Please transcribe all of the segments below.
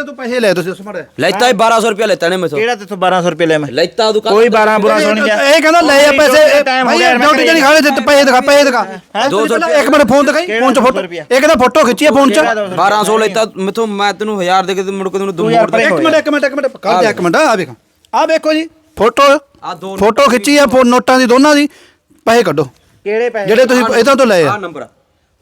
ਕਹਿੰਦਾ ਤੂੰ ਪੈਸੇ ਲੈ ਤੁਸੀਂ ਉਸ ਮੜੇ ਲੈਤਾ ਹੀ 1200 ਰੁਪਏ ਲੈਤਾ ਨੇ ਮੈਥੋਂ ਕਿਹੜਾ ਤੇਥੋਂ 1200 ਰੁਪਏ ਲੈ ਮੈਂ? ਲੈਤਾ ਤੂੰ ਕੋਈ 12 ਬੁਰਾ ਸੁਣੀ ਜਾ ਇਹ ਕਹਿੰਦਾ ਲੈ ਆ ਪੈਸੇ। ਟਾਈਮ ਹੋ ਭਾਈ ਗਿਆ ਡਿਊਟੀ ਤੇ ਨਹੀਂ ਖਾਲੇ ਤੇ ਪੈਸੇ ਦਿਖਾ ਪੈਸੇ ਦਿਖਾ। ਦੋ ਸੌ ਇੱਕ ਮਿੰਟ ਫੋਨ ਦਿਖਾਈ। ਫੋਨ ਚ ਫੋਟੋ ਇਹ ਕਹਿੰਦਾ ਫੋਟੋ ਖਿੱਚੀ ਆ ਫੋਨ ਚ। 1200 ਲੈਤਾ ਮੈਥੋਂ ਮੈਂ ਤੈਨੂੰ 1000 ਦੇ ਕੇ ਮੁੜ ਕੇ ਤੈਨੂੰ ਦੋ ਹਜ਼ਾਰ ਮੋੜ ਦੇ ਇੱਕ ਮਿੰਟ ਇੱਕ ਮਿੰਟ ਇੱਕ ਮਿੰਟ। ਦੇ ਇੱਕ ਮਿੰਟ ਆ ਵੇਖ। ਆ ਵੇਖੋ ਜੀ ਫੋਟੋ ਆ ਦੋ ਫੋਟੋ ਖਿੱਚੀ ਆ ਨੋਟਾਂ ਦੀ ਦੋਨਾਂ ਦੀ। ਪੈਸੇ ਕੱਢੋ। ਕਿਹੜੇ ਪੈਸੇ? ਜਿਹੜੇ ਤੁਸੀਂ ਇਦਾਂ ਤੋਂ ਲਏ ਆ। ਆ ਨੰਬਰ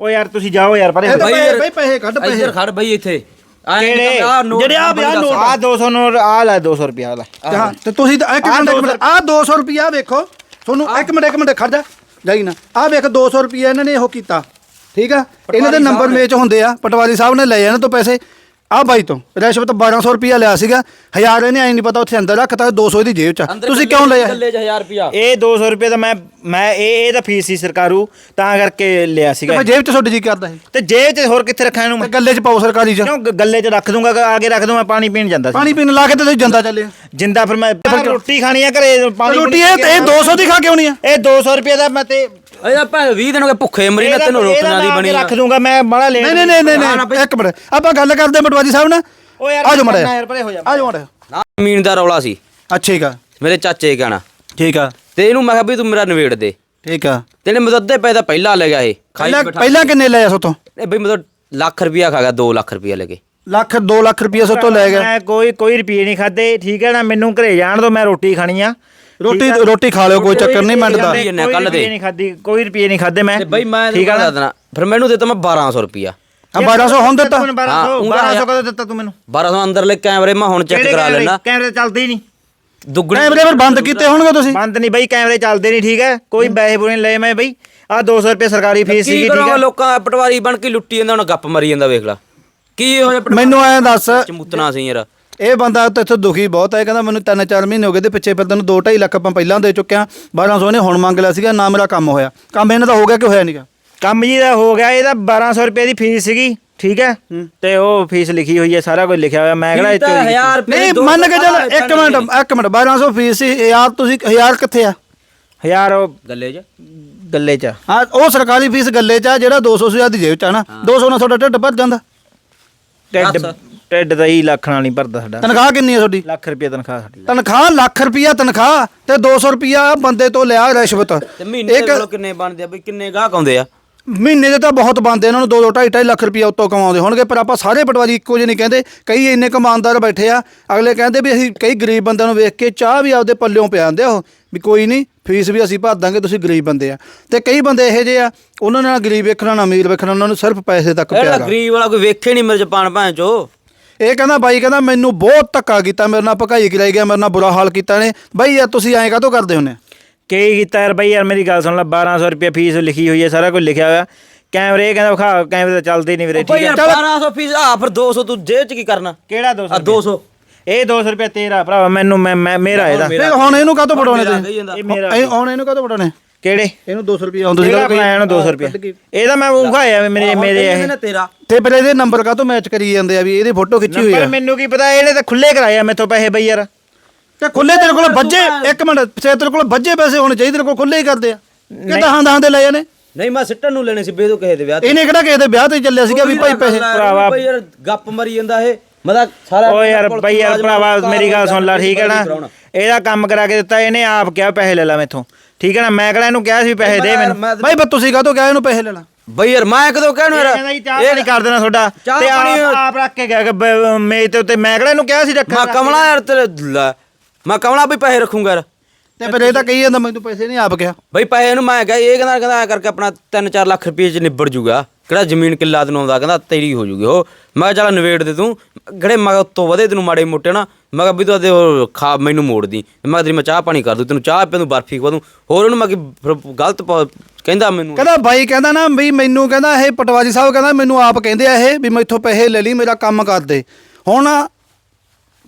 ਓ ਯਾਰ ਤੁਸੀਂ ਜਾਓ ਯਾਰ ਪਰੇ ਬਾਈ ਪੈਸੇ ਯਾਰ- ਬਈ ਪੈਸੇ ਕੱਢ ਪੈਸੇ। ਇੱਧਰ ਖੜ ਬਈ ਇੱਥੇ। ਕਿਹੜੇ? ਜਿਹੜੇ ਆ ਵਿਆਹ ਨੋਟ ਆ। 200 ਨੋਟ ਆ ਲੈ 200 ਰੁਪਏ ਆ ਲੈ। ਹਾਂ ਤੇ ਤੁਸੀਂ ਤਾਂ ਇੱਕ ਮਿੰਟ ਇੱਕ ਮਿੰਟ ਆ 200 ਰੁਪਿਆ ਵੇਖੋ। ਤੁਹਾਨੂੰ ਇੱਕ ਮਿੰਟ ਇੱਕ ਮਿੰਟ ਖੜ ਜਾ। ਜਾਈ ਨਾ। ਆ ਵੇਖ 200 ਰੁਪਿਆ ਇਹਨਾਂ ਨੇ ਉਹ ਕੀਤਾ। ਠੀਕ ਆ? ਇਹਨਾਂ ਦੇ ਨੰਬਰ ਮੇਚ ਹੁੰਦੇ ਆ। ਪਟਵਾਰੀ ਸਾਹਿਬ ਨੇ ਲਏ ਇਹਨਾਂ ਤੋਂ ਪੈਸੇ। ਆ ਬਾਈ ਤੋਂ ਰਿਸ਼ਵਤ 1200 ਰੁਪਿਆ ਲਿਆ ਸੀਗਾ। ਹਜ਼ਾਰ ਇਹਨੇ ਐ ਨਹੀਂ ਪਤਾ ਉੱਥੇ ਅੰਦਰ ਰੱਖਤਾ 200 ਇਹਦੀ ਜੇਬ ਚ ਆ। ਤੁਸੀਂ ਕਿਉਂ ਲਿਆ ਗੱਲੇ 'ਚ 1000 ਰੁਪਿਆ ਇਹ 200 ਰੁਪਏ ਤਾਂ ਮੈਂ ਮੈਂ ਇਹ ਇਹ ਤਾਂ ਫੀਸ ਸੀ ਸਰਕਾਰੂ ਤਾਂ ਕਰਕੇ ਲਿਆ ਸੀਗਾ ਮੈਂ ਜੇਬ ਚ ਤੁਹਾਡੀ ਜੀ ਕਰਦਾ ਇਹ ਤੇ ਜੇਬ 'ਚ ਹੋਰ ਕਿੱਥੇ ਰੱਖਾਂ ਇਹਨੂੰ ਮੈਂ? ਗੱਲੇ ਚ ਪਾਓ ਸਰਕਾਰੀ ਚ। ਕਿਉਂ ਗ- ਗੱਲੇ 'ਚ ਰੱਖ ਦੂੰਗਾ ਆਗੇ ਰੱਖ ਦੂੰ ਮੈਂ ਪਾਣੀ ਪੀਣ ਜਾਂਦਾ ਸੀ। ਪਾਣੀ ਪੀਣ ਲਾ ਕੇ ਤੇ ਤੁਸੀਂ ਜੰਦਾ ਚੱਲੇ ਜਿੰਦਾ ਫਿਰ ਮੈਂ ਰੋਟੀ ਖਾਣੀ ਆ ਘਰੇ ਪਾਣੀ ਰੋਟੀ ਇਹ ਇਹ 200 ਦੀ ਖਾ ਕਿਉਂ ਨਹੀਂ ਆ। ਇਹ 200 ਰੁਪਏ ਦਾ ਮੈਂ ਤੇ ਅਜਾ ਭੈ 20 ਦਿਨ ਹੋ ਗਏ ਭੁੱਖੇ ਮਰੀ ਨਾ ਇਹਦਾ- ਤੈਨੂੰ ਇਹਦਾ ਰੋਟੀਆਂ ਦੀ ਮੈਂ ਬਣੀ ਰੱਖ ਦੂੰਗਾ ਮੈਂ ਬੜਾ ਲੈ ਨਹੀਂ ਨਹੀਂ ਨਹੀਂ ਨਹੀਂ ਨਹੀਂ ਇੱਕ ਮਿੰਟ ਆਪਾਂ ਗੱਲ ਕਰਦੇ ਪਟਵਾਰੀ ਸਾਹਿਬ ਨਾਲ। ਓ ਯਾਰ ਆਜੋ ਮੜਾ ਕਰਨਾ ਯਾਰ, ਪਰੇ ਹੋ ਜਾ। ਆਜੋ ਮੜਾ ਨਾ ਜ਼ਮੀਨ ਦਾ ਰੌਲਾ ਸੀ। ਅੱਛਾ ਠੀਕ ਆ। ਮੇਰੇ ਚਾਚੇ ਕਹਿਣਾ। ਠੀਕ ਆ। ਤੇ ਇਹਨੂੰ ਮੈਂ ਕਿਹਾ ਵੀ ਤੂੰ ਮੇਰਾ ਨਿਬੇੜ ਦੇ। ਠੀਕ ਆ। ਤੇਨੇ ਪੈਸੇ ਤਾਂ ਪਹਿਲਾਂ ਲੈ ਗਿਆ ਇਹ। ਖਾਈ ਪਹਿਲਾਂ ਬਿਠਾ ਪਹਿਲਾਂ ਕਿੰਨੇ ਲਏ ਸੋਤੋਂ? ਇਹ ਬਈ ਮਤਲਬ ਲੱਖ ਰੁਪਿਆ ਖਾ ਗਿਆ 2 ਲੱਖ ਰੁਪਿਆ ਲੈ ਕੇ। ਲੱਖ 2 ਲੱਖ ਰੁਪਏ ਸੋਤੋਂ ਲੈ ਗਿਆ। ਮੈਂ ਕੋਈ ਕੋਈ ਰੁਪਏ ਨਹੀਂ ਖਾਦੇ ਠੀਕ ਹੈ ਨਾ ਮੈਨੂੰ ਘਰੇ ਜਾਣ ਦੋ ਮੈਂ ਰੋਟੀ ਖਾਣੀ ਆ। ਰੋਟੀ ਰੋਟੀ ਖਾ ਲਿਓ ਕੋਈ ਚੱਕਰ ਨਹੀਂ ਮਿੰਟ ਦਾ। ਨਹੀਂ ਖਾਦੀ ਕੋਈ ਰੁਪਏ ਨਹੀਂ ਖਾਦੇ ਮੈਂ ਤੇ ਬਈ ਮੈਂ ਠੀਕ ਆ ਦੇਣਾ ਫਿਰ ਮੈਨੂੰ ਦਿੱਤਾ ਮੈਂ 1200 ਰੁਪਿਆ ਆ 1200 ਹੁਣ ਦਿੱਤਾ। ਤੂੰ 1200 ਹਾਂ, ਊਂ 1200 ਕਦੋਂ ਦਿੱਤਾ ਤੂੰ ਮੈਨੂੰ? 1200 ਅੰਦਰਲੇ ਕੈਮਰੇ ਮੈਂ ਹੁਣ ਚੈੱਕ ਕਰਾ? ਲੈਣਾ ਕੈਮਰੇ ਚੱਲਦੇ ਹੀ ਨਹੀਂ। ਦੁੱਗਣੇ ਕੈਮਰੇ ਫਿਰ ਬੰਦ ਕੀਤੇ ਹੋਣਗੇ ਤੁਸੀਂ। ਬੰਦ ਨਹੀਂ ਬਈ ਕੈਮਰੇ ਚੱਲਦੇ ਨਹੀਂ ਠੀਕ ਹੈ ਕੋਈ ਪੈਸੇ ਪੂਰੇ ਨਹੀਂ ਲਏ ਮੈਂ ਬਈ। ਆ 200 ਰੁਪਏ ਸਰਕਾਰੀ ਫੀਸ ਸੀਗੀ ਠੀਕ ਹੈ ਲੋਕਾਂ ਪਟਵਾਰੀ ਬਣ ਕੇ ਲੁੱਟੀ ਜਾਂਦਾ ਹੁਣ ਗੱਪ ਮਰੀ ਜਾਂਦਾ ਵੇਖ ਲੈ। ਕੀ ਹੋ ਜਾ ਮੈਨੂੰ ਐਂ ਦੱਸ। ਚਮੂਤਨਾ ਸੀ ਯਾਰ। ਇਹ ਬੰਦਾ ਤਾਂ ਇੱਥੇ ਦੁਖੀ ਬਹੁਤ ਹੈ ਕਹਿੰਦਾ ਮੈਨੂੰ 3-4 ਮਹੀਨੇ ਹੋ ਗਏ ਤੇ ਪਿੱਛੇ ਫਿਰ ਤੈਨੂੰ 2.5 ਲੱਖ ਆਪਾਂ ਪਹਿਲਾਂ ਦੇ ਚੁੱਕਿਆ। 1200 ਨੇ ਹੁਣ ਮੰਗ ਲਿਆ ਸੀਗਾ ਨਾ ਮੇਰਾ ਕੰਮ ਹੋਇਆ। ਕੰਮ ਇਹਨਾਂ ਦਾ ਹੋ ਗਿਆ ਕਿ ਹੋਇਆ ਨਹੀਂਗਾ ਕੰਮ ਜੀ ਦਾ ਹੋ ਗਿਆ ਇਹਦਾ 1200 ਰੁਪਏ ਦੀ ਫੀਸ ਸੀਗੀ ਠੀਕ ਹੈ? ਤੇ ਉਹ ਫੀਸ ਲਿਖੀ ਹੋਈ ਹੈ ਸਾਰਾ ਕੁਝ ਲਿਖਿਆ ਹੋਇਆ। ਮੈਂ ਕਿਹੜਾ। 1000 ਰੁਪਏ ਨਹੀਂ ਮੰਨ ਕੇ ਚੱਲ ਇੱਕ ਮਿੰਟ ਇੱਕ ਮਿੰਟ 1200 ਫੀਸ ਸੀ ਯਾਰ ਤੁਸੀਂ ਹਜ਼ਾਰ ਕਿੱਥੇ ਆ? ਹਜ਼ਾਰ ਉਹ ਗੱਲੇ 'ਚ? ਗੱਲੇ ਚ ਹਾਂ ਉਹ ਸਰਕਾਰੀ ਫੀਸ ਗੱਲੇ ਚ ਆ ਜਿਹੜਾ 200 ਸੀ ਆਦੀ ਜੇਬ ਚ ਆ ਨਾ। 200 ਨਾਲ ਤੁਹਾਡਾ ਢਿੱਡ ਭਰ ਜਾਂਦਾ। ਟੈਡ ਟੈਡ ਦਾ ਹੀ ਲੱਖ ਨਾਲ ਨਹੀਂ ਭਰਦਾ ਸਾਡਾ। ਤਨਖਾਹ ਕਿੰਨੀ ਹੈ ਤੁਹਾਡੀ? ਲੱਖ ਰੁਪਏ ਤਨਖਾਹ ਸਾਡੀ। ਤਨਖਾਹ ਲੱਖ ਰੁਪਿਆ ਤਨਖਾਹ ਤੇ 200 ਰੁਪਿਆ ਬੰਦੇ ਤੋਂ ਲਿਆ ਰਿਸ਼ਵਤ। ਤੇ ਮਹੀਨੇ ਦੇ ਕੋਲ ਕਿੰਨੇ ਬਣਦੇ ਆ? ਬਈ ਕਿੰਨੇ ਗਾਹਕ ਆਉਂਦੇ ਆ? ਮਹੀਨੇ ਦੇ ਤਾਂ ਬਹੁਤ ਬੰਦੇ ਇਹਨਾਂ ਨੂੰ 2 2 2.5 ਲੱਖ ਰੁਪਿਆ ਉੱਤੋਂ ਕਮਾਉਂਦੇ ਹੋਣਗੇ ਪਰ ਆਪਾਂ ਸਾਰੇ ਪਟਵਾਰੀ ਇੱਕੋ ਜਿਹੇ ਨਹੀਂ ਕਹਿੰਦੇ। ਕਈ ਇੰਨੇ ਕਮਾਨਦਾਰ ਬੈਠੇ ਆ ਅਗਲੇ ਕਹਿੰਦੇ ਵੀ ਅਸੀਂ ਕਈ ਗਰੀਬ ਬੰਦਿਆਂ ਨੂੰ ਵੇਖ ਕੇ ਚਾਹ ਵੀ ਆਪਦੇ ਪੱਲਿਓਂ ਪਿਆ ਜਾਂਦੇ ਆ ਉਹ ਵੀ ਕੋਈ ਨਹੀਂ ਫੀਸ ਵੀ ਅਸੀਂ ਭਰ ਦਾਂਗੇ ਤੁਸੀਂ ਗਰੀਬ ਬੰਦੇ ਆ। ਤੇ ਕਈ ਬੰਦੇ ਇਹੋ ਜਿਹੇ ਆ ਉਹਨਾਂ ਨਾਲ ਗਰੀਬ ਵੇਖਣਾ ਨਾ ਅਮੀਰ ਵੇਖਣਾ ਉਹਨਾਂ ਨੂੰ ਸਿਰਫ ਪੈਸੇ ਤੱਕ ਪਿਆਰ ਗਰੀਬ ਵਾਲਾ ਕੋਈ ਵੇਖੇ ਨਹੀਂ ਮੇਰੇ ਜਪਾਨ ਭਾਂ ਚੋ। ਇਹ ਕਹਿੰਦਾ ਬਾਈ ਕਹਿੰਦਾ ਮੈਨੂੰ ਬਹੁਤ ਧੱਕਾ ਕੀਤਾ ਮੇਰੇ ਨਾਲ ਭਕਾਈ ਕਰਾਈ ਗਿਆ ਮੇਰੇ ਨਾਲ ਬੁਰਾ ਹਾਲ ਕੀਤਾ ਨੇ। ਬਾਈ ਯਾਰ ਤੁਸੀਂ ਐਂ ਕਾਹਤੋਂ ਕਰਦੇ ਹੁੰਨੇ? ਕੀ ਕੀਤਾ ਯਾਰ ਬਈ ਯਾਰ ਮੇਰੀ ਗੱਲ ਸੁਣ ਲੈ 1200 ਰੁਪਏ ਫੀਸ ਲਿਖੀ ਹੋਈ ਹੈ ਸਾਰਾ ਕੁਝ ਲਿਖਿਆ ਹੋਇਆ। ਕੈਮਰੇ ਇਹ ਕਹਿੰਦਾ ਵਿਖਾ ਕੈਮਰੇ ਤਾਂ ਚੱਲਦੇ ਨਹੀਂ ਵੀਰੇ ਠੀਕ ਹੈ। ਯਾਰ 1200 ਫੀਸ ਆ ਫਿਰ 200 ਤੂੰ ਜੇਬ 'ਚ ਕੀ ਕਰਨਾ? ਕਿਹੜਾ 200 ਆ 200 ਇਹ 200 ਰੁਪਏ ਤੇਰਾ ਭਰਾਵਾ ਮੈਨੂੰ ਮੈਂ ਮੈਂ- ਮੇਰਾ ਇਹਦਾ। ਫਿਰ ਹੁਣ ਇਹਨੂੰ ਕਾਹਤੋਂ ਪਟਾਉਣੇ ਇਹ ਹੁਣ ਇਹਨੂੰ ਕਾਹਤੋਂ ਪਟਾਉਣੇ ਕਿਹੜੇ? ਇਹਨੂੰ 200 ਰੁਪਏ ਆਉਂਦੇ ਸੀ ਇਹਦਾ ਨੂੰ 200 ਰੁਪਏ ਇਹਦਾ ਮੈਂ ਉਖਾਇਆ ਮੇਰੇ ਮੇਰੇ ਇਹ ਤੇਰਾ। ਤੇ ਫਿਰ ਇਹਦੇ ਨੰਬਰ ਕਾਹਤੋਂ ਮੈਚ ਕਰੀ ਜਾਂਦੇ ਆ ਵੀ ਇਹਦੀ ਫੋਟੋ ਖਿੱਚੀ ਹੋਈ ਪਰ ਆ ਮੈਨੂੰ ਕੀ ਪਤਾ ਇਹਨੇ ਤਾਂ ਖੁੱਲੇ ਕਰਾਇਆ ਮੈਥੋਂ ਪੈਸੇ ਬਈ ਯਾਰ। ਕਿ ਖੁੱਲੇ ਤੇਰੇ ਕੋਲ ਵੱਜੇ ਇੱਕ ਮਿੰਟ ਸੇ ਤੇਰੇ ਕੋਲ ਵੱਜੇ ਪੈਸੇ ਹੋਣੇ ਚਾਹੀਦੇ ਤੇਰੇ ਕੋਲ ਖੁੱਲੇ ਹੀ ਕਰਦੇ ਆ। ਕਿ ਦਹਾਂ ਦਹਾਂ ਦੇ ਲੈ ਜਾਣੇ ਨਹੀਂ ਮੈਂ ਸਿੱਟਣ ਨੂੰ ਲੈਣੇ ਸੀ ਬੇਦੋ ਕਿਸੇ ਦੇ ਵਿਆਹ ਤੇ। ਇਹਨੇ ਕਿਹੜਾ ਕਿਸੇ ਦੇ ਵਿਆਹ ਤੇ ਚੱਲਿਆ ਸੀਗਾ ਵੀ ਭਾਈ ਪੈਸੇ ਭਰਾਵਾ। ਬਈ ਯਾਰ ਗੱਪ ਮਰੀ ਜਾਂਦਾ ਇਹ। ਮੈਂ ਤਾਂ ਸਾਰਾ ਓ ਯਾਰ ਬਈ ਯਾਰ ਭਰਾਵਾ ਮੇਰੀ ਗੱਲ ਸੁਣ ਲੈ ਠੀਕ ਹੈ ਨਾ? ਇਹਦਾ ਕੰਮ ਕਰਾ ਕੇ ਦਿੱਤਾ ਇਹਨੇ ਆਪ ਕਿਹਾ ਪੈਸੇ ਲੈ ਲੈ ਮੈਥੋਂ। ਠੀਕ ਹੈ ਨਾ? ਮੈਂ ਕਿਹੜਾ ਇਹਨੂੰ ਕਿਹਾ ਸੀ ਪੈਸੇ ਦੇ ਮੈਨੂੰ। ਭਾਈ ਬਸ ਤੁਸੀਂ ਕਾਹਤੋਂ ਕਿਹਾ ਇਹਨੂੰ ਪੈਸੇ ਲੈਣਾ ਬਈ ਯਾਰ ਮੈਂ ਕਦੋਂ ਕਹਿਣੂ ਯਾਰ? ਕਹਿੰਦਾ ਜੀ ਚਾਹ ਪਾਣੀ ਕਰ ਦੇਣਾ ਤੁਹਾਡਾ। ਚਾਹ ਤੇ ਪਾਣੀ- ਆਪ ਆਪ ਰੱਖ ਕੇ ਗਿਆ ਕਿ ਬ- ਮੇਜ਼ ਦੇ ਉੱਤੇ। ਮੈਂ ਕਿਹੜਾ ਇਹਨੂੰ ਕਿਹਾ ਸੀ ਰੱਖਣਾ ਮੈਂ ਕਮਲਾ ਯਾਰ ਤੇਰੇ ਲੈ। ਮੈਂ ਕਮਲਾ ਵੀ ਪੈਸੇ ਰੱਖੂੰਗਾ ਯਾਰ। ਤੇ ਫਿਰ ਇਹ ਤਾਂ ਕਹੀ ਜਾਂਦਾ ਮੈਨੂੰ ਪੈਸੇ ਨਹੀਂ ਆਪ ਕਿਹਾ। ਬਈ ਪੈਸੇ ਨੂੰ ਮੈਂ ਕਿਹਾ ਇਹ ਕਹਿੰਦਾ ਕਹਿੰਦਾ ਐਂ ਕਰਕੇ ਆਪਣਾ 3-4 ਲੱਖ ਰੁਪਏ ਚ ਨਿਬੜ ਜੂਗਾ। ਕਿਹੜਾ ਜ਼ਮੀਨ ਕਿੱਲਾ ਤੈਨੂੰ ਆਉਂਦਾ, ਕਹਿੰਦਾ ਤੇਰੀ ਹੋ ਜੂਗੀ, ਉਹ। ਮੈਂ ਕਿਹਾ, ਚੱਲ ਨਵੇੜ ਦੇ ਤੂੰ। ਕਿਹੜੇ ਮੈਂ ਕਿਹਾ ਉੱਤੋਂ ਵਧੇ ਤੈਨੂੰ ਮਾੜੇ ਮੋਟੇ ਨਾ ਮੈਂ ਕਿਹਾ, ਵੀ ਤੂੰ ਆਦੇ ਉਹ ਖਾ, ਮੈਨੂੰ ਮੋੜ ਦੀ ਮੈਂ ਕਿਹਾ, ਤੇਰੀ ਮੈਂ ਚਾਹ ਪਾਣੀ ਕਰ ਦੂੰ, ਤੈਨੂੰ ਚਾਹ ਪੀ ਦੂੰ ਬਰਫੀ ਖਵਾ ਦੂੰ। ਹੋਰ ਉਹਨੂੰ ਮੈਂ ਕਿ ਫਿਰ ਗਲਤ ਪ- ਕਹਿੰਦਾ ਮੈਨੂੰ। ਕਹਿੰਦਾ ਬਾਈ ਕਹਿੰਦਾ ਨਾ, ਵੀ ਮੈਨੂੰ ਕਹਿੰਦਾ ਇਹ ਪਟਵਾਰੀ ਸਾਹਿਬ ਕਹਿੰਦਾ, ਮੈਨੂੰ ਆਪ ਕਹਿੰਦੇ ਆ ਇਹ, ਵੀ ਮੈਥੋਂ ਪੈਸੇ ਲੈ ਲਈ, ਮੇਰਾ ਕੰਮ ਕਰ ਦੇ। ਹੁਣ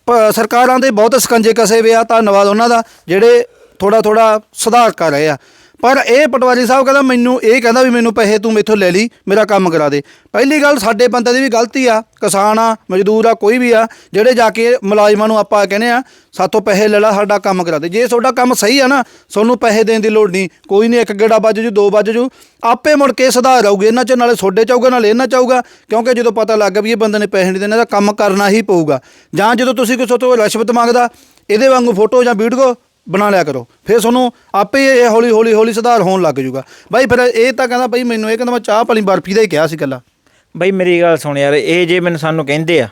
ਪ- ਸਰਕਾਰਾਂ ਦੇ ਬਹੁਤ ਸਕੰਜੇ ਕਸੇ ਵੇ ਆ, ਧੰਨਵਾਦ ਉਹਨਾਂ ਦਾ, ਜਿਹੜੇ ਥੋੜਾ ਥੋੜਾ ਸੁਧਾਰ ਕਰ ਰਹੇ ਆ। ਪਰ ਇਹ ਪਟਵਾਰੀ ਸਾਹਿਬ ਕਹਿੰਦਾ, ਮੈਨੂੰ ਇਹ ਕਹਿੰਦਾ ਵੀ ਮੈਨੂੰ ਪੈਸੇ ਤੂੰ ਮੇਥੋਂ ਲੈ ਲਈ, ਮੇਰਾ ਕੰਮ ਕਰਾ ਦੇ। ਪਹਿਲੀ ਗੱਲ ਸਾਡੇ ਬੰਦੇ ਦੀ ਵੀ ਗਲਤੀ ਆ, ਕਿਸਾਨ ਆ, ਮਜ਼ਦੂਰ ਆ, ਕੋਈ ਵੀ ਆ, ਜਿਹੜੇ ਜਾ ਕੇ ਮੁਲਾਜ਼ਮਾਂ ਨੂੰ ਆਪਾਂ ਕਹਿੰਦੇ ਆ, ਸਾਥੋਂ ਪੈਸੇ ਲੈ ਲਾ, ਸਾਡਾ ਕੰਮ ਕਰਾ ਦੇ। ਜੇ ਤੁਹਾਡਾ ਕੰਮ ਸਹੀ ਆ ਨਾ, ਤੁਹਾਨੂੰ ਪੈਸੇ ਦੇਣ ਦੀ ਲੋੜ ਨਹੀਂ, ਕੋਈ ਨਹੀਂ, ਇੱਕ ਗੇੜਾ ਵੱਜ ਜੂ, ਦੋ ਵੱਜ ਜੂ। ਆਪੇ ਮੁੜ ਕੇ ਸੁਧਾਰ ਆਊਗੇ, ਇਹਨਾਂ ਚ ਨਾਲੇ ਤੁਹਾਡੇ ਚ ਆਊਗਾ ਨਾਲੇ ਇਹਨਾਂ ਚ ਆਊਗਾ ਕਿਉਂਕਿ ਜਦੋਂ ਪਤਾ ਲੱਗ ਗਿਆ ਵੀ ਇਹ ਬੰਦੇ ਨੇ ਪੈਸੇ ਨਹੀਂ ਦੇਣੇ, ਤਾਂ ਕੰਮ ਕਰਨਾ ਹੀ ਪਊਗਾ। ਜਾਂ ਜਦੋਂ ਤੁਸੀਂ ਕਿਸੇ ਤੋਂ ਰਿਸ਼ਵਤ ਮੰਗਦਾ, ਇਹਦੇ ਵਾਂਗੂ ਫੋਟੋ ਜਾਂ ਵੀਡੀਓ ਬਣਾ ਲਿਆ ਕਰੋ। ਫਿਰ ਤੁਹਾਨੂੰ ਆਪੇ ਇਹ ਹੌਲੀ ਹੌਲੀ ਹੌਲੀ ਸੁਧਾਰ ਹੋਣ ਲੱਗ ਜੂਗਾ ਬਾਈ ਫਿਰ ਇਹ ਤਾਂ ਕਹਿੰਦਾ, ਬਾਈ ਮੈਨੂੰ ਇਹ ਕਹਿੰਦਾ, ਮੈਂ ਚਾਹ ਵਾਲੀ ਬਰਫੀ ਦਾ ਹੀ ਕਿਹਾ ਸੀ ਗੱਲਾਂ ਬਈ ਮੇਰੀ ਗੱਲ ਸੁਣ ਯਾਰ, ਇਹ ਜੇ ਮੈਨੂੰ ਸਾਨੂੰ ਕਹਿੰਦੇ ਆ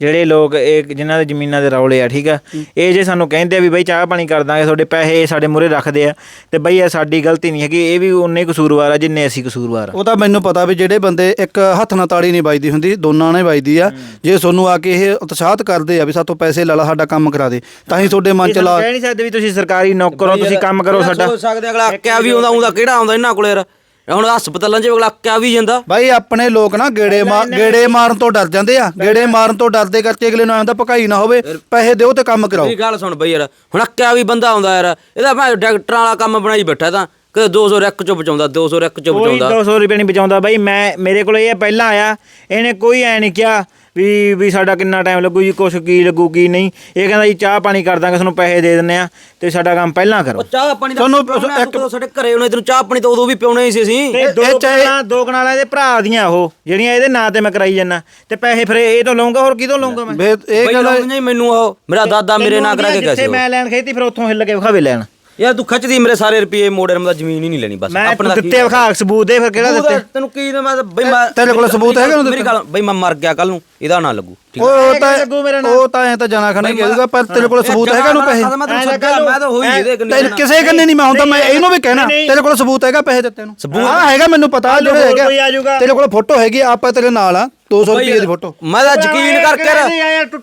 ਜਿਹੜੇ ਲੋਕ ਇਹ ਜਿਨ੍ਹਾਂ ਦੇ ਜ਼ਮੀਨਾਂ ਦੇ ਰੌਲੇ ਆ ਠੀਕ ਆ? ਇਹ ਜੇ ਸਾਨੂੰ ਕਹਿੰਦੇ ਆ ਵੀ ਬਈ ਚਾਹ ਪਾਣੀ ਕਰ ਦਾਂਗੇ ਤੁਹਾਡੇ ਪੈਸੇ ਸਾਡੇ ਮੂਹਰੇ ਰੱਖਦੇ ਆ ਤੇ ਬਈ ਇਹ ਸਾਡੀ ਗਲਤੀ ਨਹੀਂ ਹੈਗੀ ਇਹ ਵੀ ਉਨੇ ਕਸੂਰਵਾਰ ਆ ਜਿੰਨੇ ਅਸੀਂ ਕਸੂਰਵਾਰ ਆ। ਉਹ ਤਾਂ ਮੈਨੂੰ ਪਤਾ ਵੀ ਜਿਹੜੇ ਬੰਦੇ ਇੱਕ ਹੱਥ ਨਾਲ ਤਾੜੀ ਨਹੀਂ ਵੱਜਦੀ ਹੁੰਦੀ ਦੋਨਾਂ ਨਾਲ ਵੱਜਦੀ ਆ। ਜੇ ਤੁਹਾਨੂੰ ਆ ਕੇ ਇਹ ਉਤਸ਼ਾਹਤ ਕਰਦੇ ਆ ਵੀ ਸਾਤੋਂ ਪੈਸੇ ਲੈ ਲਾ ਸਾਡਾ ਕੰਮ ਕਰਾ ਦੇ ਤਾਂ ਹੀ ਤੁਹਾਡੇ ਮਨ ਚ ਲਾ ਕਹਿ ਨਹੀਂ ਸਕਦੇ ਵੀ ਤੁਸੀਂ ਸਰਕਾਰੀ ਨੌਕਰ ਹੋ ਤੁਸੀਂ ਕੰਮ ਕਰੋ ਸਾਡਾ। ਸੋਚ ਸਕਦੇ ਅਗਲਾ ਕਿਆ ਵੀ ਆਉਂਦਾ ਆਉਂਦਾ ਕਿਹੜਾ ਆਉਂਦਾ ਇਹਨਾਂ ਕੋਲੇ ਯਾਰ? ਹੁਣ ਹਸਪਤਾਲਾਂ 'ਚ ਅਗਲਾ ਕਿਆ ਵੀ ਜਾਂਦਾ। ਬਾਈ ਆਪਣੇ ਲੋਕ ਨਾ ਗੇੜੇ ਮਾਰ ਗੇੜੇ ਮਾਰਨ ਤੋਂ ਡਰ ਜਾਂਦੇ ਆ। ਗੇੜੇ ਮਾਰਨ ਤੋਂ ਡਰਦੇ ਕਰਕੇ ਅਗਲੇ ਨੂੰ ਆਂਦਾ ਭਕਾਈ ਨਾ ਹੋਵੇ ਪੈਸੇ ਦਿਓ ਤੇ ਕੰਮ ਕਰਾਓ। ਮੇਰੀ ਗੱਲ ਸੁਣ ਬਈ ਯਾਰ ਹੁਣ ਕਿਆ ਵੀ ਬੰਦਾ ਆਉਂਦਾ ਯਾਰ ਇਹਦਾ ਮੈਂ ਡਾਕਟਰਾਂ ਵਾਲਾ ਕੰਮ ਬਣਾਈ ਬੈਠਾ ਤਾਂ ਕਦੇ 200 ਰੈਕ ਚੋਂ ਬਚਾਉਂਦਾ 200 ਰੈਕ ਚੋਂ ਕੋਈ ਬਚਾਉਂਦਾ। 200 ਰੁਪਏ ਨਹੀਂ ਬਚਾਉਂਦਾ ਬਾਈ ਮੈਂ ਮੇਰੇ ਕੋਲ ਇਹ ਪਹਿਲਾਂ ਆਇਆ ਇਹਨੇ ਕੋਈ ਐ ਨਹੀਂ ਕਿਹਾ ਵੀ ਵੀ ਸਾਡਾ ਕਿੰਨਾ ਟਾਈਮ ਲੱਗੂ ਜੀ ਕੁਛ ਕੀ ਲੱਗੂ ਕੀ ਨਹੀਂ। ਇਹ ਕਹਿੰਦਾ ਜੀ ਚਾਹ ਪਾਣੀ ਕਰ ਦਾਂਗੇ ਤੁਹਾਨੂੰ ਪੈਸੇ ਦੇ ਦਿੰਨੇ ਆ ਤੇ ਸਾਡਾ ਕੰਮ ਪਹਿਲਾਂ ਕਰੋ। ਚਾਹ ਪਾਣੀ ਦਾ ਤੁਹਾਨੂੰ ਇੱਕ- ਸਾਡੇ ਘਰੇ ਉਹਨੇ ਤੈਨੂੰ ਚਾਹ ਪਾਣੀ ਤਾਂ ਉਦੋਂ ਵੀ ਪਿਉਣਾ ਹੀ ਸੀ ਅਸੀਂ। ਦੋ ਇਹ ਚਾਹੇ- ਕਨਾਲਾਂ ਦੋ ਕਨਾਲਾਂ ਇਹਦੇ ਭਰਾ ਦੀਆਂ ਉਹ ਜਿਹੜੀਆਂ ਇਹਦੇ ਨਾਂ ਤੇ ਮੈਂ ਕਰਾਈ ਜਾਂਦਾ। ਤੇ ਪੈਸੇ ਫਿਰ ਇਹ ਤੋਂ ਲਵਾਂਗਾ ਹੋਰ ਕਿਤੋਂ ਲਵਾਂਗਾ ਮੈਂ? ਇਹ ਗੱਲ ਲਾਉਂਦੀਆਂ ਹੀ ਮੈਨੂੰ ਉਹ ਮੇਰਾ ਦਾਦਾ ਮੇਰੇ ਨਾਂ ਕਰਾ ਕੇ ਗਿਆ ਸੀ। ਮੈਂ ਲੈਣ ਖੇਤੀ ਫਿਰ ਉੱਥੋਂ ਹਿੱਲ ਕੇ ਵਿਖਾਵੇ ਲੈਣ। ਯਾਰ ਤੂੰ ਖੱਚਦੀ ਮੇਰੇ ਸਾਰੇ ਰੁਪਏ ਮੋੜੇ ਮੈਂ ਤਾਂ ਜ਼ਮੀਨ ਹੀ ਨਹੀਂ ਲੈਣੀ ਬਸ। ਆਪਣਾ ਦਿੱਤੇ ਵਿਖਾ ਸਬੂਤ ਦੇ ਫਿਰ ਕਿਹੜਾ ਦਿੱਤੇ? ਤੈਨੂੰ ਕੀ ਦੇ ਮੈਂ ਬਈ ਮੈਂ ਤੇਰੇ ਕੋਲ ਸਬੂਤ ਹੈਗਾ ਉਹਦੇ ਮੇਰੀ ਗੱਲ ਬਈ ਮੈਂ ਮਰ ਗਿਆ ਕੱਲ ਨੂੰ। ਇਹਦਾ ਨਾ ਲੱਗੂ ਠੀਕ ਉਹ ਇਹ ਤਾਂ ਲੱਗੂ ਮੇਰਾ ਨਾਂ। ਉਹ ਤਾਂ ਐ ਤਾਂ ਜਨਾ ਖਣਾ ਦੂਗਾ ਪਰ ਤੇਰੇ ਕੋਲ ਸਬੂਤ ਹੈਗਾ ਨੂੰ ਪੈਸੇ? ਮੈਂ ਤੈਨੂੰ ਸੱਦਿਆ ਮੈਂ ਤਾਂ ਹੋਈ ਇਹਦੇ ਤੇ ਕੰਨੇ ਕਿਸੇ ਕੰਨੇ ਨਹੀਂ ਮੈਂ ਹੁੰਦਾ ਮੈਂ ਇਹਨੂੰ ਵੀ ਕਹਿਣਾ। ਤੇਰੇ ਕੋਲ ਸਬੂਤ ਹੈਗਾ ਪੈਸੇ ਦਿੱਤੇ ਨੂੰ। ਸਬੂਤ? ਹਾਂ ਹੈਗਾ ਮੈਨੂੰ ਪਤਾ ਜਿਹੜੇ ਆ। ਹੈਗਾ। ਤੇਰੇ ਕੋਲ ਫੋਟੋ ਹੈਗੀ ਆਪਾਂ ਤੇਰੇ ਨਾਲ ਆ 200 ਰੁਪਏ ਦੀ ਫੋਟੋ। ਮੈਂ ਤਾਂ ਯਕੀਨ ਕਰਕੇ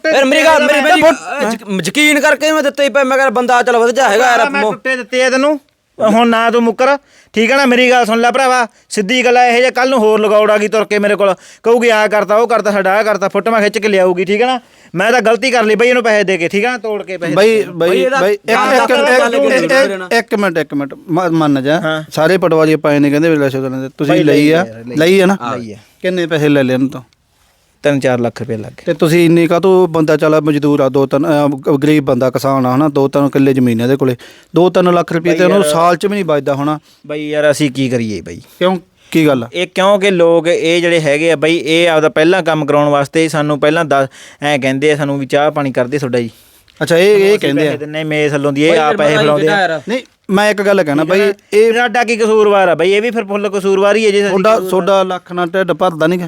ਫਿਰ ਮੇਰੀ ਗੱਲ ਮੇਰੀ ਮੇਰੀ ਯਕੀਨ ਕਰਕੇ ਮੈਂ ਦਿੱਤੇ ਹੀ ਪਏ ਮੈਂ ਕਿਹਾ ਬੰਦਾ ਚੱਲ ਵਧ ਜਾ ਹੈਗਾ ਯਾਰ ਮੋ- ਟੁੱਟੇ ਦਿੱਤੇ ਆ ਤੈਨੂੰ। ਹੁਣ ਨਾ ਤੂੰ ਮੁੱਕਰ। ਠੀਕ ਹੈ ਨਾ ਮੇਰੀ ਗੱਲ ਸੁਣ ਲੈ ਭਰਾਵਾ? ਸਿੱਧੀ ਗੱਲ ਆ ਇਹ ਜੇ ਕੱਲ ਨੂੰ ਹੋਰ ਲਗਾਉੜ ਆ ਗਈ ਤੁਰ ਕੇ ਮੇਰੇ ਕੋਲ? ਕਹੂਗੀ ਆ ਕਰਤਾ ਉਹ ਕਰਤਾ ਸਾਡਾ ਆ ਕਰਤਾ ਫੋਟੋਆਂ ਖਿੱਚ ਕੇ ਲਿਆਊਗੀ ਠੀਕ ਹੈ ਨਾ? ਮੈਂ ਤਾਂ ਗਲਤੀ ਕਰ ਲਈ ਬਈ ਇਹਨੂੰ ਪੈਸੇ ਦੇ ਕੇ ਠੀਕ ਹੈ ਨਾ? ਤੋੜ ਕੇ ਪੈਸੇ ਬਈ ਬਈ ਇੱਕ ਇੱਕ ਇੱਕ- ਮਿੰਟ ਇੱਕ ਮਿੰਟ ਮ- ਮੰਨ ਜਾ। ਸਾਰੇ ਪਟਵਾਰੀ ਪਾਏ ਨੇ ਕਹਿੰਦੇ ਵੀ ਲੈ ਸ਼ੋਦਨ ਦੇ ਤੁਸੀਂ ਲਈ ਆ। ਲਈ। ਲਈ ਆ ਨਾ? ਲਈ ਆ। ਕਿੰਨੇ ਪੈਸੇ ਲੈ ਲੈਣ ਤੋਂ? 3-4 ਲੱਖ ਰੁਪਏ ਲੱਗ ਗਏ। ਤੇ ਤੁਸੀਂ ਇੰਨੇ ਕਾ ਬੰਦਾ ਚੱਲ ਮਜ਼ਦੂਰ ਆ ਦੋ ਤਿੰਨ ਅਹ, ਗਰੀਬ ਬੰਦਾ ਕਿਸਾਨ ਆ ਹਨਾ ਦੋ ਤਿੰਨ ਕਿੱਲੇ ਜ਼ਮੀਨ ਇਹਦੇ ਕੋਲੇ। ਦੋ ਤਿੰਨ ਲੱਖ ਰੁਪਏ ਤੇ ਉਹਨੂੰ ਸਾਲ ਚ ਵੀ ਨਹੀਂ ਬਚਦਾ ਹੋਣਾ। ਬਈ ਯਾਰ ਅਸੀਂ ਕੀ ਕਰੀਏ ਬਈ? ਕਿਉਂ? ਕੀ ਗੱਲ ਆ? ਇਹ ਕਿਉਂਕਿ ਲੋਕ ਇਹ ਜਿਹੜੇ ਹੈਗੇ ਆ ਬਈ ਇਹ ਆਪਦਾ ਪਹਿਲਾਂ ਕੰਮ ਕਰਾਉਣ ਵਾਸਤੇ ਸਾਨੂੰ ਪਹਿਲਾਂ ਦੱਸ ਐ ਕਹਿੰਦੇ ਆ ਸਾਨੂੰ ਵੀ ਚਾਹ ਪਾਣੀ ਕਰਦੇ ਤੁਹਾਡਾ ਜੀ। ਅੱਛਾ ਇਹ ਇਹ ਕਹਿੰਦੇ ਆ। ਦਿੰਨੇ ਮੇਸ ਵੱਲੋਂ ਦੀ ਇਹ ਆ ਪੈਸੇ ਫਲਾਉਂਦੇ ਆ। ਨਹੀਂ ਮੈਂ ਇੱਕ ਗੱਲ ਕਹਿਣਾ ਬਾਈ ਇਹ ਸਾਡਾ ਕੀ ਕਸੂਰਵਾਰ ਆ ਬਈ ਇਹ ਵੀ ਫਿਰ ਫੁੱਲ ਕਸੂਰਵਾਰ ਹੀ ਹੈ ਜੇ ਤੁਹਾਡਾ ਤੁਹਾਡਾ ਲੱਖ ਨਾਲ ਢਿੱਡ ਭਰਦਾ ਨਹੀਂਗਾ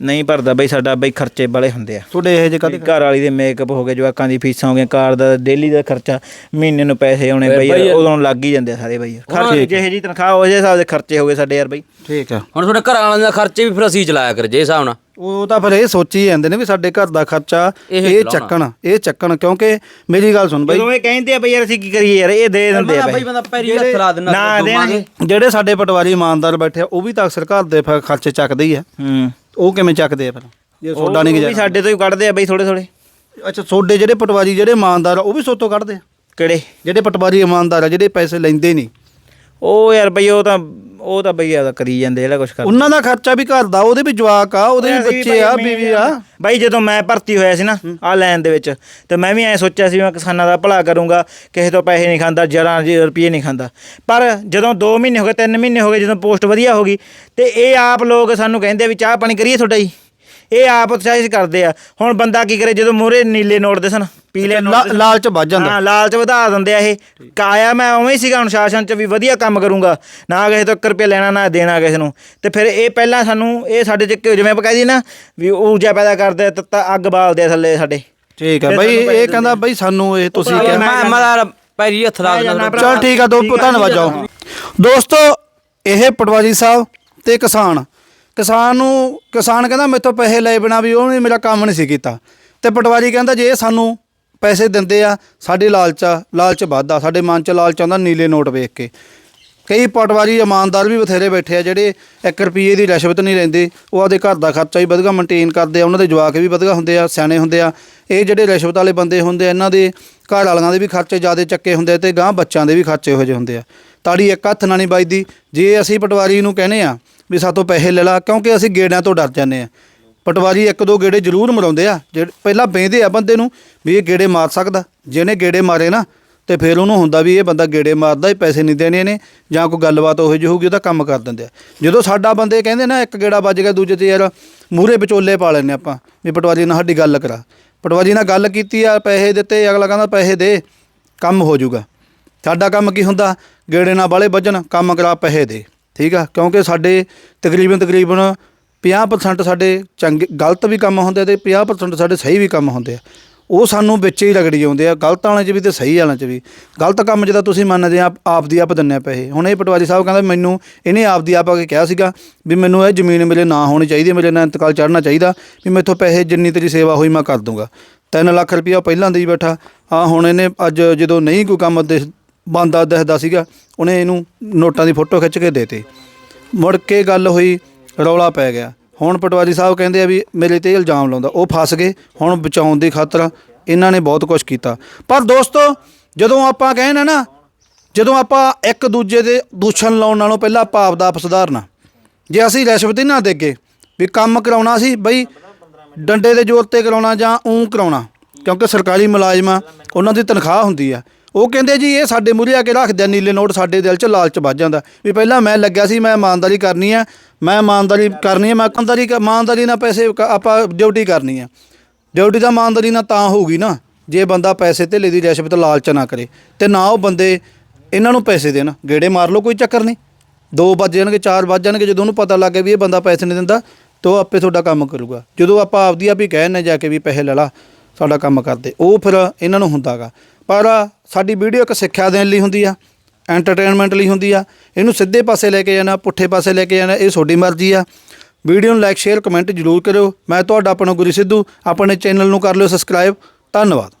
ਨਹੀਂ ਭਰਦਾ ਬਈ ਸਾਡਾ ਬਈ ਖਰਚੇ ਬੜੇ ਹੁੰਦੇ ਆ। ਤੁਹਾਡੇ ਇਹ ਜੇ ਕਦੇ ਘਰ ਵਾਲੀ ਦੇ ਮੇਕਅਪ ਹੋ ਗਏ ਜਵਾਕਾਂ ਦੀ ਫੀਸਾਂ ਹੋ ਗਈਆਂ ਕਾਰ ਦਾ ਡੇਲੀ ਦਾ ਖਰਚਾ ਮਹੀਨੇ ਨੂੰ ਪੈਸੇ ਆਉਣੇ ਬਈ ਉਦੋਂ ਲੱਗ ਹੀ ਜਾਂਦੇ ਆ ਸਾਰੇ ਬਈ। ਖਰਚੇ ਜਿਹੇ ਜੀ ਤਨਖਾਹ ਹੋ ਜੇ ਹਿਸਾਬ ਦੇ ਖਰਚੇ ਹੋ ਗਏ ਸਾਡੇ ਯਾਰ ਬਈ। ਠੀਕ ਆ। ਹੁਣ ਤੁਹਾਡੇ ਘਰ ਵਾਲਿਆਂ ਦਾ ਖਰਚੇ ਵੀ ਫਿਰ ਅਸੀਂ ਚਲਾਇਆ ਕਰ ਜੇ ਹਿਸਾਬ ਨਾਲ। ਉਹ ਤਾਂ ਫਿਰ ਇਹ ਸੋਚੀ ਜਾਂਦੇ ਨੇ ਵੀ ਸਾਡੇ ਘਰ ਦਾ ਖਰਚਾ ਇਹ। ਚੱਕਣ ਇਹ ਚੱਕਣ ਕਿਉਂਕਿ ਮੇਰੀ ਗੱਲ ਸੁਣ ਬਾਈ। ਜਦੋਂ ਇਹ ਕਹਿੰਦੇ ਆ ਬਈ ਯਾਰ ਅਸੀਂ ਕੀ ਕਰੀਏ ਯਾਰ ਇਹ ਦੇ ਦਿੰਦੇ ਆ ਬਈ। ਬਈ ਬੰਦਾ ਪੈਰੀ ਹੱਥ ਲਾ ਦਿੰਦਾ ਨਾ ਦੇਣਗੇ। ਜਿਹੜੇ ਸਾਡੇ ਪਟਵਾਰੀ ਇਮਾਨਦਾਰ ਬੈਠੇ ਆ ਉਹ ਵੀ ਤਾਂ ਸਰਕਾਰ ਦੇ ਫਿਰ ਖਰਚੇ ਚੱਕਦੇ ਹੀ ਆ। ਹੂੰ। ਉਹ ਕਿਵੇਂ ਚੱਕਦੇ ਆ ਫਿਰ? ਜੇ ਸੋਡਾ ਉਹ ਨਹੀਂ ਵੀ ਗਿਆ ਸਾਡੇ ਤੋਂ ਹੀ ਕੱਢਦੇ ਆ ਬਈ ਥੋੜੇ ਥੋੜੇ ਅੱਛਾ ਸੋਡੇ ਜਿਹੜੇ ਪਟਵਾਰੀ ਜਿਹੜੇ ਇਮਾਨਦਾਰ ਆ ਉਹ ਵੀ ਸੋਤੋਂ ਕੱਢਦੇ ਆ? ਕਿਹੜੇ? ਜਿਹੜੇ ਪਟਵਾਰੀ ਇਮਾਨਦਾਰ ਆ ਜਿਹੜੇ ਪੈਸੇ ਲੈਂਦੇ ਨਹੀਂ। ਉਹ ਯਾਰ ਬਈ ਉਹ ਤਾਂ ਉਹ ਤਾਂ ਬਈ ਆਦਾ ਕਰੀ ਜਾਂਦੇ ਜਿਹੜਾ ਕੁਝ ਕਰ ਉਹਨਾਂ ਦਾ ਖਰਚਾ ਵੀ ਘਰ ਦਾ ਉਹਦੇ ਵੀ ਜਵਾਕ ਆ ਉਹਦੇ ਵੀ ਬੱਚੇ ਆ ਬੀਵੀ ਆ। ਬਾਈ ਜਦੋਂ ਮੈਂ ਭਰਤੀ ਹੋਇਆ ਸੀ ਨਾ ਆ ਲਾਈਨ ਦੇ ਵਿੱਚ ਤੇ ਮੈਂ ਵੀ ਐ ਸੋਚਿਆ ਸੀ ਮੈਂ ਕਿਸਾਨਾਂ ਦਾ ਭਲਾ ਕਰੂੰਗਾ ਕਿਸੇ ਤੋਂ ਪੈਸੇ ਨਹੀਂ ਖਾਂਦਾ ਜਰਾਂ ਜੀ ਰੁਪਏ ਨਹੀਂ ਖਾਂਦਾ। ਪਰ ਜਦੋਂ 2 ਮਹੀਨੇ ਹੋ ਗਏ 3 ਮਹੀਨੇ ਹੋ ਗਏ ਜਦੋਂ ਪੋਸਟ ਵਧੀਆ ਹੋ ਗਈ ਤੇ ਇਹ ਆਪ ਲੋਕ ਸਾਨੂੰ ਕਹਿੰਦੇ ਆ ਵੀ ਚਾਹ ਪਾਣੀ ਕਰੀਏ ਤੁਹਾਡਾ ਜੀ। ਇਹ ਆਪ ਉਤਸ਼ਾਹਿਤ ਕਰਦੇ ਆ। ਹੁਣ ਬੰਦਾ ਕੀ ਕਰੇ ਜਦੋਂ ਮੂਹਰੇ ਨੀਲੇ ਨੋਟ ਦੇ ਸਨ ਪੀਲੇ ਨੋਟ ਦੇ ਸਨ। ਲਾਲਚ ਵੱਜ ਜਾਂਦਾ। ਹਾਂ ਲਾਲਚ ਵਧਾ ਦਿੰਦੇ ਆ ਇਹ। ਕਾਇਆ ਮੈਂ ਉਵੇਂ ਹੀ ਸੀਗਾ ਅਨੁਸ਼ਾਸਨ ਚ ਵੀ ਵਧੀਆ ਕੰਮ ਕਰੂੰਗਾ। ਨਾ ਕਿਸੇ ਤੋਂ 1 ਰੁਪਏ ਲੈਣਾ ਨਾ ਦੇਣਾ ਕਿਸੇ ਨੂੰ। ਤੇ ਫਿਰ ਇਹ ਪਹਿਲਾਂ ਸਾਨੂੰ ਇਹ ਸਾਡੇ ਚ ਕਿ- ਜਿਵੇਂ ਆਪਾਂ ਕਹਿ ਦਈਏ ਨਾ ਵੀ ਊਰਜਾ ਪੈਦਾ ਕਰਦੇ ਆ, ਤੱਤਾ ਅੱਗ ਬਾਲਦੇ ਆ ਥੱਲੇ ਸਾਡੇ। ਠੀਕ ਆ ਫਿਰ ਬਾਈ ਇਹ ਕਹਿੰਦਾ ਬਾਈ ਸਾਨੂੰ ਇਹ ਤੁਸੀਂ ਕਿਹਾ। ਮੈਂ ਤਾਂ ਪੈਰੀ ਹੱਥ ਲਾ ਦਿੰਦਾ ਚਲ ਠੀਕ ਆ ਦੋ ਧੰਨਵਾਦ ਜਾਓ। ਦੋਸਤੋ ਇਹ ਪਟਵਾਰੀ ਸਾਹਿਬ ਤੇ ਕਿਸਾਨ। ਕਿਸਾਨ ਨੂੰ, ਕਿਸਾਨ ਕਹਿੰਦਾ ਮੇਥੋਂ ਪੈਸੇ ਲਏ ਬਿਨਾ ਵੀ ਉਹਨੇ ਮੇਰਾ ਕੰਮ ਨਹੀਂ ਸੀ ਕੀਤਾ। ਤੇ ਪਟਵਾਰੀ ਕਹਿੰਦਾ ਜੇ ਇਹ ਸਾਨੂੰ ਪੈਸੇ ਦਿੰਦੇ ਆ, ਸਾਡੇ ਲਾਲਚ ਆ, ਲਾਲਚ ਵੱਧਦਾ, ਸਾਡੇ ਮਨ ਚ ਲਾਲਚ ਆਉਂਦਾ ਨੀਲੇ ਨੋਟ ਵੇਖ ਕੇ। ਕਈ ਪਟਵਾਰੀ ਇਮਾਨਦਾਰ ਵੀ ਬਥੇਰੇ ਬੈਠੇ ਆ ਜਿਹੜੇ 1 ਰੁਪਏ ਦੀ ਰਿਸ਼ਵਤ ਨਹੀਂ ਲੈਂਦੇ, ਉਹ ਆਪਦੇ ਘਰ ਦਾ ਖਰਚਾ ਵੀ ਵਧੀਆ ਮੇਨਟੇਨ ਕਰਦੇ ਆ, ਉਹਨਾਂ ਦੇ ਜਵਾਕ ਵੀ ਵਧੀਆ ਹੁੰਦੇ ਆ, ਸਿਆਣੇ ਹੁੰਦੇ ਆ। ਇਹ ਜਿਹੜੇ ਰਿਸ਼ਵਤ ਵਾਲੇ ਬੰਦੇ ਹੁੰਦੇ ਆ, ਇਹਨਾਂ ਦੇ ਘਰ ਵਾਲਿਆਂ ਦੇ ਵੀ ਖਰਚੇ ਜ਼ਿਆਦਾ ਚੱਕੇ ਹੁੰਦੇ ਆ ਤੇ ਗਾਂ ਬੱਚਿਆਂ ਦੇ ਵੀ ਖਰਚੇ ਹੋ ਜਿਹੇ ਹੁੰਦੇ ਆ। ਤਾੜੀ ਇੱਕ ਹੱਥ ਨਾਲ ਨਹੀਂ ਵੱਜਦੀ। ਜੇ ਅਸੀਂ ਪਟਵਾਰੀ ਨੂੰ ਕਹਿੰਦੇ ਆ ਵੀ ਸਾਤੋਂ ਪੈਸੇ ਲੈ ਲਾ, ਕਿਉਂਕਿ ਅਸੀਂ ਗੇੜਿਆਂ ਤੋਂ ਡਰ ਜਾਂਦੇ ਆ ਪਟਵਾਰੀ ਇੱਕ ਦੋ ਗੇੜੇ ਜ਼ਰੂਰ ਮਰਾਉਂਦੇ ਆ, ਜਿਹੜੇ ਪਹਿਲਾਂ ਬਹਿੰਦੇ ਆ ਬੰਦੇ ਨੂੰ ਵੀ ਇਹ ਗੇੜੇ ਮਾਰ ਸਕਦਾ। ਜਿਹਨੇ ਗੇੜੇ ਮਾਰੇ ਨਾ, ਤੇ ਫਿਰ ਉਹਨੂੰ ਹੁੰਦਾ ਵੀ ਇਹ ਬੰਦਾ ਗੇੜੇ ਮਾਰਦਾ ਹੀ ਪੈਸੇ ਨਹੀਂ ਦੇਣੇ ਨੇ ਜਾਂ ਕੋਈ ਗੱਲਬਾਤ ਉਹੋ ਜਿਹੀ ਹੋਊਗੀ, ਉਹਦਾ ਕੰਮ ਕਰ ਦਿੰਦੇ ਆ। ਜਦੋਂ ਸਾਡਾ ਬੰਦੇ ਕਹਿੰਦੇ ਨਾ, ਇੱਕ ਗੇੜਾ ਵੱਜ ਗਿਆ, ਦੂਜੇ ਤੇ ਯਾਰ ਮੂਹਰੇ ਵਿਚੋਲੇ ਪਾ ਲੈਂਦੇ ਆਪਾਂ, ਵੀ ਪਟਵਾਰੀ ਨਾਲ ਸਾਡੀ ਗੱਲ ਕਰਾ। ਪਟਵਾਰੀ ਨਾਲ ਗੱਲ ਕੀਤੀ ਆ, ਪੈਸੇ ਦਿੱਤੇ, ਅਗਲਾ ਕਹਿੰਦਾ ਪੈਸੇ ਦੇ, ਕੰਮ ਹੋ ਜਾਊਗਾ। ਸਾਡਾ ਕੰਮ ਕੀ ਹੁੰਦਾ? ਗੇੜੇ ਨਾਲ ਬਾਲੇ ਵੱਜਣ, ਕੰਮ ਕਰਾ, ਪੈਸੇ ਦੇ। ਠੀਕ ਆ? ਕਿਉਂਕਿ ਸਾਡੇ ਤਕਰੀਬਨ ਤਕਰੀਬਨ 50% ਸਾਡੇ ਚੰਗੇ, ਗਲਤ ਵੀ ਕੰਮ ਹੁੰਦੇ ਤੇ 50% ਸਾਡੇ ਸਹੀ ਵੀ ਕੰਮ ਹੁੰਦੇ ਆ। ਉਹ ਸਾਨੂੰ ਵਿੱਚ ਹੀ ਰਗੜੀ ਆਉਂਦੇ ਆ, ਗਲਤ ਵਾਲਿਆਂ 'ਚ ਵੀ ਤੇ ਸਹੀ ਵਾਲਿਆਂ 'ਚ ਵੀ। ਗਲਤ ਕੰਮ ਜਿਹਦਾ ਤੁਸੀਂ ਮੰਨਦੇ ਆ, ਆਪ ਦੀ ਆਪ ਦਿੰਨੇ ਆ ਪੈਸੇ। ਹੁਣ ਇਹ ਪਟਵਾਰੀ ਸਾਹਿਬ ਕਹਿੰਦਾ ਮੈਨੂੰ ਇਹਨੇ ਆਪ ਦੀ ਆਪ ਆ ਕੇ ਕਿਹਾ ਸੀਗਾ ਵੀ ਮੈਨੂੰ ਇਹ ਜ਼ਮੀਨ ਮੇਰੇ ਨਾ ਹੋਣੀ ਚਾਹੀਦੀ, ਮੇਰੇ ਨਾਲ ਇੰਤਕਾਲ ਚੜ੍ਹਨਾ ਚਾਹੀਦਾ, ਵੀ ਮੈਥੋਂ ਪੈਸੇ ਜਿੰਨੀ ਤੇਰੀ ਸੇਵਾ ਹੋਈ ਮੈਂ ਕਰ ਦੂੰਗਾ। 3 ਲੱਖ ਰੁਪਇਆ ਪਹਿਲਾਂ ਦੇ ਹੀ ਬੈਠਾ। ਆ ਹੁਣ ਇਹਨੇ ਅੱਜ ਜਦੋਂ ਨਹੀਂ ਕੋਈ ਕੰਮ ਦੇ ਬੰਦਾ ਦੱਸਦਾ ਸੀਗਾ, ਉਹਨੇ ਇਹਨੂੰ ਨੋਟਾਂ ਦੀ ਫੋਟੋ ਖਿੱਚ ਕੇ ਦੇਤੀ। ਮੁੜ ਕੇ ਗੱਲ ਹੋਈ, ਰੌਲਾ ਪੈ ਗਿਆ। ਹੁਣ ਪਟਵਾਰੀ ਸਾਹਿਬ ਕਹਿੰਦੇ ਆ ਵੀ ਮੇਰੇ ਤੇ ਇਲਜ਼ਾਮ ਲਾਉਂਦਾ। ਉਹ ਫਸ ਗਏ, ਹੁਣ ਬਚਾਉਣ ਦੀ ਖਾਤਰ ਇਹਨਾਂ ਨੇ ਬਹੁਤ ਕੁਝ ਕੀਤਾ। ਪਰ ਦੋਸਤੋ, ਜਦੋਂ ਆਪਾਂ ਕਹਿੰਦੇ ਨਾ, ਜਦੋਂ ਆਪਾਂ ਇੱਕ ਦੂਜੇ ਦੇ ਦੂਸ਼ਣ ਲਾਉਣ ਨਾਲੋਂ ਪਹਿਲਾਂ ਆਪਾਂ ਆਪਦਾ ਆਪ ਸੁਧਾਰਨਾ। ਜੇ ਅਸੀਂ ਰਿਸ਼ਵਤ ਹੀ ਨਾ ਦੇਗੇ, ਵੀ ਕੰਮ ਕਰਾਉਣਾ ਸੀ, ਬਈ ਡੰਡੇ ਦੇ ਜ਼ੋਰ ਤੇ ਕਰਾਉਣਾ ਜਾਂ ਊਂ ਕਰਾਉਣਾ, ਕਿਉਂਕਿ ਸਰਕਾਰੀ ਮੁਲਾਜ਼ਮਾਂ, ਉਹਨਾਂ ਦੀ ਤਨਖਾਹ ਹੁੰਦੀ ਆ। ਉਹ ਕਹਿੰਦੇ ਜੀ, ਇਹ ਸਾਡੇ ਮੂਹਰੇ ਆ ਕੇ ਰੱਖਦੇ ਆ, ਨੀਲੇ ਨੋਟ ਸਾਡੇ ਦਿਲ 'ਚ ਲਾਲਚ ਵੱਜ ਜਾਂਦਾ। ਵੀ ਪਹਿਲਾਂ ਮੈਂ ਲੱਗਿਆ ਸੀ, ਮੈਂ ਇਮਾਨਦਾਰੀ ਕਰਨੀ ਆ, ਮੈਂ ਇਮਾਨਦਾਰੀ ਕਰਨੀ ਆ, ਮੈਂ ਇਮਾਨਦਾਰੀ ਇਮਾਨਦਾਰੀ ਨਾਲ ਪੈਸੇ ਆਪਾਂ ਡਿਊਟੀ ਕਰਨੀ ਆ। ਡਿਊਟੀ ਤਾਂ ਇਮਾਨਦਾਰੀ ਨਾਲ ਤਾਂ ਹੋਊਗੀ ਨਾ, ਜੇ ਬੰਦਾ ਪੈਸੇ ਧੇਲੇ ਦੀ ਰਿਸ਼ਵਤ ਲਾਲਚ ਨਾ ਕਰੇ, ਤੇ ਨਾ ਉਹ ਬੰਦੇ ਇਹਨਾਂ ਨੂੰ ਪੈਸੇ ਦੇਣ। ਗੇੜੇ ਮਾਰ ਲਓ, ਕੋਈ ਚੱਕਰ ਨਹੀਂ। ਦੋ ਵੱਜ ਜਾਣਗੇ, ਚਾਰ ਵੱਜ ਜਾਣਗੇ, ਜਦੋਂ ਉਹਨੂੰ ਪਤਾ ਲੱਗ ਗਿਆ ਵੀ ਇਹ ਬੰਦਾ ਪੈਸੇ ਨਹੀਂ ਦਿੰਦਾ, ਤਾਂ ਉਹ ਆਪੇ ਤੁਹਾਡਾ ਕੰਮ ਕਰੂਗਾ। ਜਦੋਂ ਆਪਾਂ ਆਪਦੀ ਆਪ ਹੀ ਕਹਿਣ ਜਾ ਕੇ ਵੀ ਪੈਸੇ ਲੈ ਲਾ, ਸਾਡਾ ਕੰਮ ਕਰਦੇ। ਉਹ ਫਿਰ ਇਹਨਾਂ ਨੂੰ ਹੁੰਦਾਗਾ। ਪਰ ਸਾਡੀ ਵੀਡੀਓ ਇੱਕ ਸਿੱਖਿਆ ਦੇਣ ਲਈ ਹੁੰਦੀ ਆ ਐਂਟਰਟੇਨਮੈਂਟ ਲਈ ਹੁੰਦੀ ਆ। ਇਹਨੂੰ ਸਿੱਧੇ ਪਾਸੇ ਲੈ ਕੇ ਜਾਣਾ, ਪੁੱਠੇ ਪਾਸੇ ਲੈ ਕੇ ਜਾਣਾ, ਇਹ ਤੁਹਾਡੀ ਮਰਜ਼ੀ ਆ। ਵੀਡੀਓ ਨੂੰ ਲਾਈਕ ਸ਼ੇਅਰ ਕਮੈਂਟ ਜ਼ਰੂਰ ਕਰਿਓ। ਮੈਂ ਤੁਹਾਡਾ ਆਪਣਾ ਗੁਰੀ ਸਿੱਧੂ, ਆਪਣੇ ਚੈਨਲ ਨੂੰ ਕਰ ਲਿਓ ਸਬਸਕ੍ਰਾਈਬ ਧੰਨਵਾਦ।